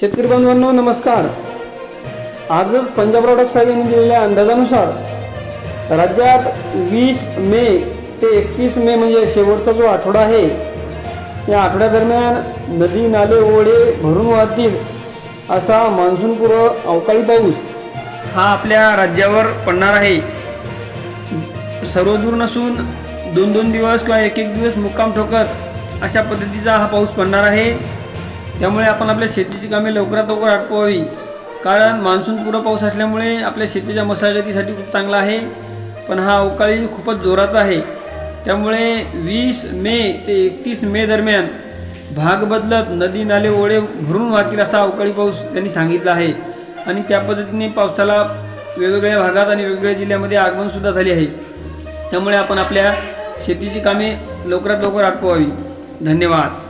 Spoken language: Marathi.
शेतकरी बांधवांनो नमस्कार. आजच पंजाब प्रॉडक्ट साहेब यांनी दिलेल्या अंदाजानुसार राज्यात वीस मे ते एकतीस मे म्हणजे शेवटचा जो आठवडा आहे या आठवड्यादरम्यान नदी नाले ओढे भरून वाहतील असा मान्सूनपूर्व अवकाळी पाऊस हा आपल्या राज्यावर पडणार आहे. सर्वदूर नसून दोन दोन दिवस किंवा एक एक दिवस मुक्काम ठोकत अशा पद्धतीचा हा पाऊस पडणार आहे. त्यामुळे आपण आपल्या शेतीची कामे लवकरात लवकर आटोपावी. कारण मान्सूनपूर्व पाऊस असल्यामुळे आपल्या शेतीच्या मशागतीसाठी खूप चांगला आहे. पण हा अवकाळी खूपच जोराचा आहे. त्यामुळे वीस मे ते एकतीस मे दरम्यान भाग बदलत नदी नाले ओढे भरून वाहतील असा अवकाळी पाऊस त्यांनी सांगितला आहे. आणि त्या पद्धतीने पावसाला वेगवेगळ्या भागात आणि वेगवेगळ्या जिल्ह्यामध्ये आगमनसुद्धा झाले आहे. त्यामुळे आपण आपल्या शेतीची कामे लवकरात लवकर आटपवावी धन्यवाद.